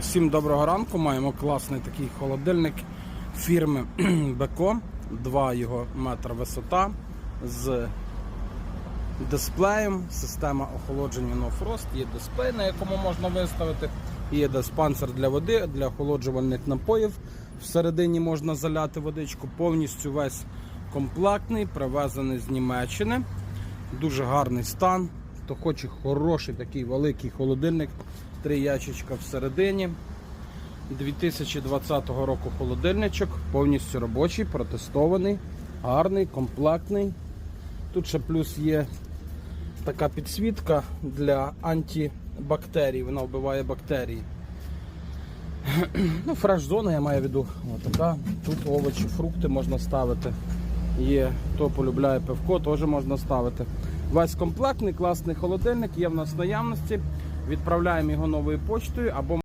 Всім доброго ранку. Маємо класний такий холодильник фірми Беко. 2 його метр висота з дисплеєм, система охолодження No Frost. Є дисплей, на якому можна виставити. Є диспансер для води, для охолоджувальних напоїв. Всередині можна заляти водичку. Повністю весь комплектний, привезений з Німеччини. Дуже гарний стан. Хто хоче хороший такий великий холодильник, три ящичка всередині. 2020 року холодильничок, повністю робочий, протестований, гарний, комплектний. Тут ще плюс є така підсвітка для антибактерій, вона вбиває бактерії. Ну, фреш-зона, я маю в виду. Отака. Тут овочі, фрукти можна ставити. Є, хто полюбляє пивко, теж можна ставити. Весь комплектний, класний холодильник є в нас в наявності. Відправляємо його новою почтою або